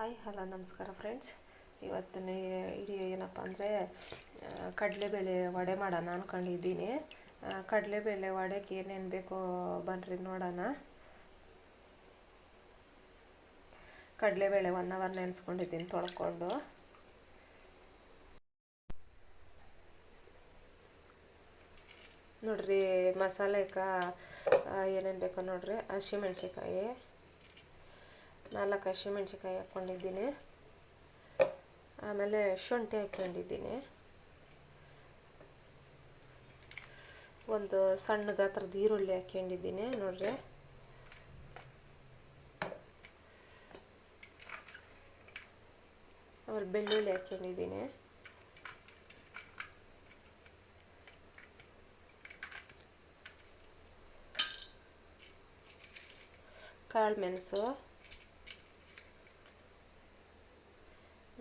Hi, hello, ನಮಸ್ಕಾರ friends ಇವತ್ತಿನ ಇಡೀ ಏನಪ್ಪ ಅಂದರೆ ಕಡಲೆಬೇಳೆ ವಡೆ ಮಾಡೋಣ ಅಂದ್ಕೊಂಡಿದ್ದೀನಿ ಕಡಲೆಬೇಳೆ ವಡೆಗೆ ಏನೇನು ಬೇಕೋ ಬನ್ನಿರಿ ನೋಡೋಣ. ಕಡಲೆಬೇಳೆ ಒನ್ ಅವರ್ ನೆನೆಸ್ಕೊಂಡಿದ್ದೀನಿ ತೊಳ್ಕೊಂಡು. ನೋಡ್ರಿ ಮಸಾಲೆಗೆ ಏನೇನು ಬೇಕೋ ನೋಡ್ರಿ. ಹಸಿಮೆಣ್ಸಿಕಾಯಿ ನಾಲ್ಕು ಹಸಿಮೆಣ್ಸಿಕಾಯಿ ಹಾಕ್ಕೊಂಡಿದ್ದೀನಿ. ಆಮೇಲೆ ಶುಂಠಿ ಹಾಕ್ಕೊಂಡಿದ್ದೀನಿ. ಒಂದು ಸಣ್ಣ ಗಾತ್ರದ ಈರುಳ್ಳಿ ಹಾಕ್ಕೊಂಡಿದ್ದೀನಿ ನೋಡ್ರಿ. ಆಮೇಲೆ ಬೆಳ್ಳುಳ್ಳಿ ಹಾಕ್ಕೊಂಡಿದ್ದೀನಿ. ಕಾಳು ಮೆಣಸು.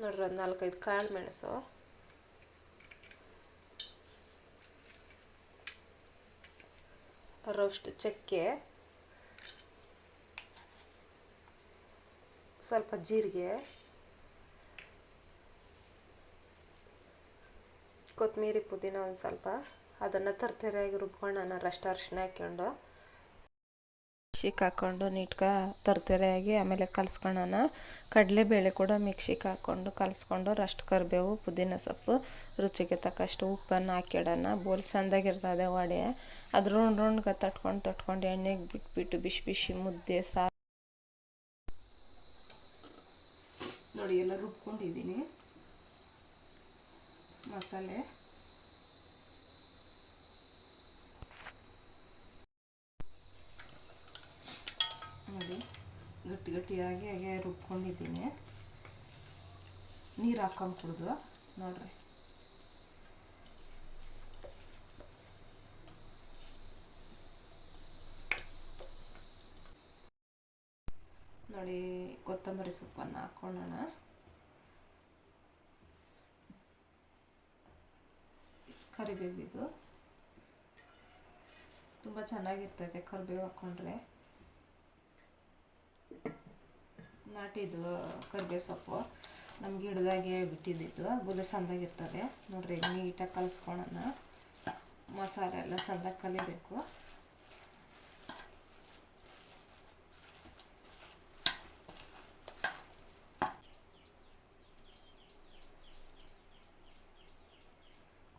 ನೋಡ್ರಿ, ಒಂದು ನಾಲ್ಕೈದು ಕಾಳು ಮೆಣಸು. ರೋಸ್ಟ್ ಚಕ್ಕೆ. ಸ್ವಲ್ಪ ಜೀರಿಗೆ. ಕೊತ್ತಂಬರಿ ಪುದೀನ ಒಂದು ಸ್ವಲ್ಪ. ಅದನ್ನು ತರ್ತರಿಯಾಗಿ ರುಬ್ಕೊಂಡು ರಷ್ಟ ಅರಿಶಿನ ಹಾಕ್ಕೊಂಡು. ಶಿಕ್ ಹಾಕ್ಕೊಂಡು ನೀಟ್ಗ ತರ್ತರಿಯಾಗಿ ಆಮೇಲೆ ಕಲ್ಸ್ಕೊಳ್ಳೋಣ ಕಡಲೆಬೇಳೆ ಕೂಡ ಮಿಕ್ಸಿಗೆ ಹಾಕ್ಕೊಂಡು ಕಲಸ್ಕೊಂಡು ರಷ್ಟು ಕರಿಬೇವು, ಪುದೀನ ಸೊಪ್ಪು, ರುಚಿಗೆ ತಕ್ಕಷ್ಟು ಉಪ್ಪನ್ನು ಹಾಕಿಡೋಣ ಬೋಲ್ ಚೆಂದಾಗಿರ್ತದೆ ವಡೆ. ಅದು ರೌಂಡ್ ರೌಂಡ್ಗೆ ತಟ್ಕೊಂಡು ತಟ್ಕೊಂಡು ಎಣ್ಣೆಗೆ ಬಿಟ್ಬಿಟ್ಟು ಬಿಸಿ ಬಿಸಿ ಮುದ್ದೆ, ಸಾರು. ನೋಡಿ, ಎಲ್ಲ ರುಬ್ಕೊಂಡಿದ್ದೀನಿ. ಮಸಾಲೆ ನೋಡಿ ಗಟ್ಟಿ ಗಟ್ಟಿಯಾಗಿ ಹಾಗೆ ರುಬ್ಕೊಂಡಿದ್ದೀನಿ. ನೀರು ಹಾಕೊಂಡು ಕುಡಿದು, ನೋಡ್ರಿ. ನೋಡಿ, ಕೊತ್ತಂಬರಿ ಸೊಪ್ಪನ್ನು ಹಾಕ್ಕೊಳ್ಳೋಣ ಕರಿಬೇವಿದು. ತುಂಬ ಚೆನ್ನಾಗಿರ್ತೈತೆ ಕರಿಬೇವು ಹಾಕ್ಕೊಂಡ್ರೆ ನಾಟಿದು ಕರಿಬೇವು ಸೊಪ್ಪು. ನಮ್ಮ ಗಿಡದಾಗೆ ಬಿಟ್ಟಿದ್ದಿದ್ದು ಬುಲೆ ಸಂದಾಗಿರ್ತದೆ ನೋಡ್ರಿ, ನೀಟಾಗಿ ಕಲಿಸ್ಕೊಳ್ಳೋಣ ಮಸಾಲೆ ಎಲ್ಲ ಸಂದಾಗಿ ಕಲಿಬೇಕು.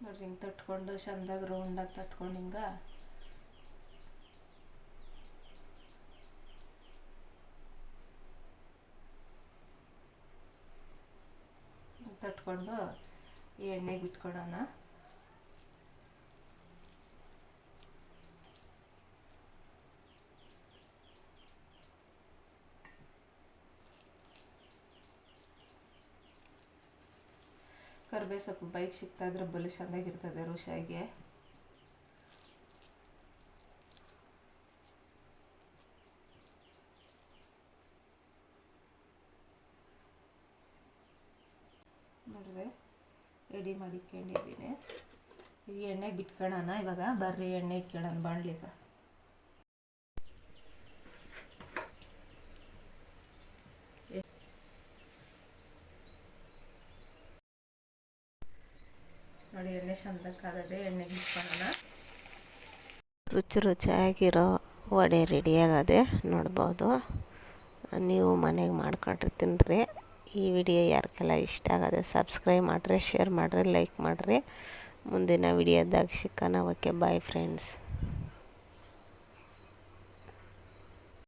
ನೋಡ್ರಿ, ಹಿಂಗೆ ತಟ್ಕೊಂಡು, ಚಂದಾಗಿ ರೌಂಡಾಗಿ ತಟ್ಕೊಂಡು ಹಿಂಗೆ ತಟ್ಕೊಂಡು ಎಣ್ಣೆಗೆ ಬಿಟ್ಕೊಡೋಣ ಕರ್ಬೇ ಸೊಪ್ಪು ಬೈಕ್ ಸಿಗ್ತಾ ಇದ್ರೆ ಬಲು ಚೆನ್ನಾಗಿರ್ತದೆ ರುಚಿಯಾಗಿ. ರೆಡಿ ಮಾಡಿಕೊಂಡಿದ್ದೀನಿ. ಈ ಎಣ್ಣೆ ಬಿಟ್ಕೊಳ್ಳೋಣ. ಇವಾಗ ಬರ್ರಿ, ಎಣ್ಣೆ ಇಟ್ಕೊಳ್ಳೋಣ ಬಾಣಲಿಗೆ ನೋಡಿ, ಎಣ್ಣೆ ಚಂದಕ್ಕಾಗದೆ ಎಣ್ಣೆಗೆ ಬಿಟ್ಕೊಳ್ಳೋಣ. ರುಚಿ ರುಚಿಯಾಗಿರೋ ವಡೆ ರೆಡಿಯಾಗದೆ ನೋಡ್ಬೋದು. ನೀವು ಮನೆಗೆ ಮಾಡ್ಕೊಂಡ್ರೆ ತಿನ್ನಿರಿ ಈ ವಿಡಿಯೋ ಯಾರಿಗೆಲ್ಲ ಇಷ್ಟ ಆಗದೆ ಸಬ್ಸ್ಕ್ರೈಬ್ ಮಾಡಿರಿ ಶೇರ್ ಮಾಡಿರಿ ಲೈಕ್ ಮಾಡಿರಿ. ಮುಂದಿನ ವಿಡಿಯೋದಾಗ ಸಿಕ್ಕನ ಓಕೆ ಬಾಯ್ ಫ್ರೆಂಡ್ಸ್